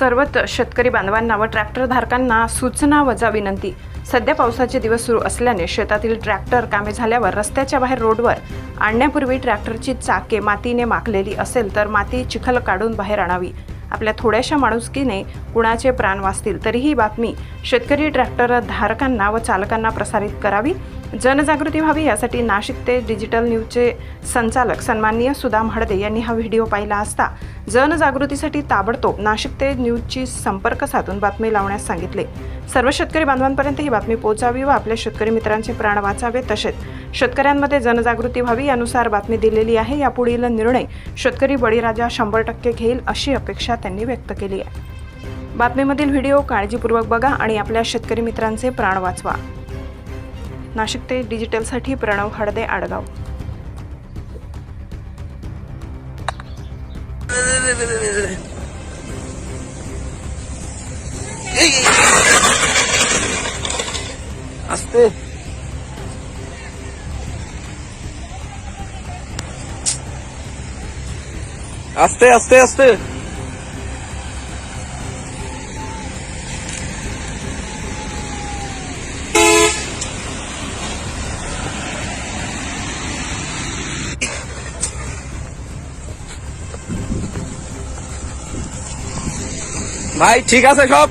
सर्वच शेतकरी बांधवांना व ट्रॅक्टर धारकांना सूचना वजा विनंती. सध्या पावसाचे दिवस सुरू असल्याने शेतातील ट्रॅक्टर कामे झाल्यावर रस्त्याच्या बाहेर रोडवर आणण्यापूर्वी ट्रॅक्टरची चाके मातीने माखलेली असेल तर माती चिखल काढून बाहेर आणावी. आपल्या थोड्याशा माणुसकीने कुणाचे प्राण वाचतील तरी ही बातमी शेतकरी ट्रॅक्टर धारकांना व चालकांना प्रसारित करावी. जनजागृती व्हावी यासाठी नाशिक ते डिजिटल न्यूजचे संचालक सन्माननीय सुदाम हडदे यांनी हा व्हिडिओ पाहिला असता जनजागृतीसाठी ताबडतोब नाशिक ते न्यूजची संपर्क साधून बातमी लावण्यास सांगितले. सर्व शेतकरी बांधवांपर्यंत ही बातमी पोहोचावी व आपल्या शेतकरी मित्रांचे प्राण वाचावे तसेच शेतकऱ्यांमध्ये जनजागृती व्हावी यानुसार बातमी दिलेली आहे. यापुढील निर्णय शेतकरी बळीराजा शंभर टक्के घेईल अशी अपेक्षा त्यांनी व्यक्त केली आहे. बातमीमधील व्हिडिओ काळजीपूर्वक बघा आणि आपल्या शेतकरी मित्रांचे प्राण वाचवा. नाशिक ते डिजिटलसाठी प्रणव हडदे आडगाव. असते. असते असते असते. ভাই ঠিক আছে সব?